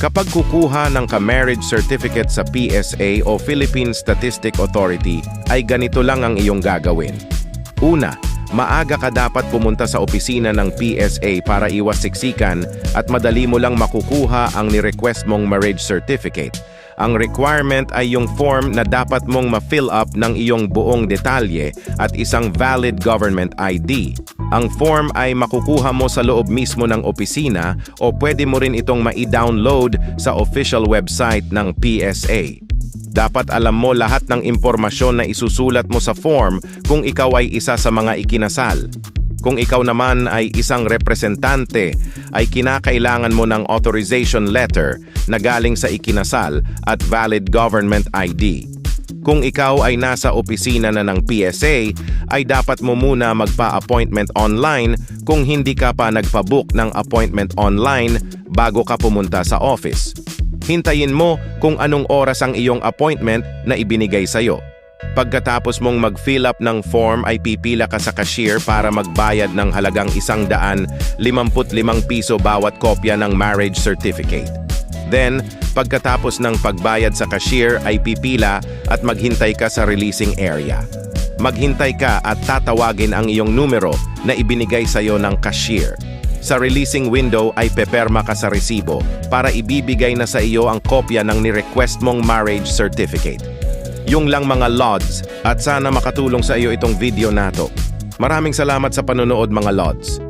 Kapag kukuha ng ka-marriage certificate sa PSA o Philippine Statistic Authority, ay ganito lang ang iyong gagawin. Una, maaga ka dapat pumunta sa opisina ng PSA para iwas siksikan at madali mo lang makukuha ang ni-request mong marriage certificate. Ang requirement ay yung form na dapat mong ma-fill up ng iyong buong detalye at isang valid government ID. Ang form ay makukuha mo sa loob mismo ng opisina o pwede mo rin itong ma-download sa official website ng PSA. Dapat alam mo lahat ng impormasyon na isusulat mo sa form kung ikaw ay isa sa mga ikinasal. Kung ikaw naman ay isang representante, ay kinakailangan mo ng authorization letter na galing sa ikinasal at valid government ID. Kung ikaw ay nasa opisina na ng PSA, ay dapat mo muna magpa-appointment online kung hindi ka pa nagpa-book ng appointment online bago ka pumunta sa office. Hintayin mo kung anong oras ang iyong appointment na ibinigay sa'yo. Pagkatapos mong mag-fill up ng form ay pipila ka sa cashier para magbayad ng halagang isang daan, 55 piso bawat kopya ng marriage certificate. Then, pagkatapos ng pagbayad sa cashier ay pipila at maghintay ka sa releasing area. Maghintay ka at tatawagin ang iyong numero na ibinigay sa iyo ng cashier. Sa releasing window ay peperma ka sa resibo para ibibigay na sa iyo ang kopya ng ni-request mong marriage certificate. Yung lang mga lods at sana makatulong sa iyo itong video na to. Maraming salamat sa panonood mga lods.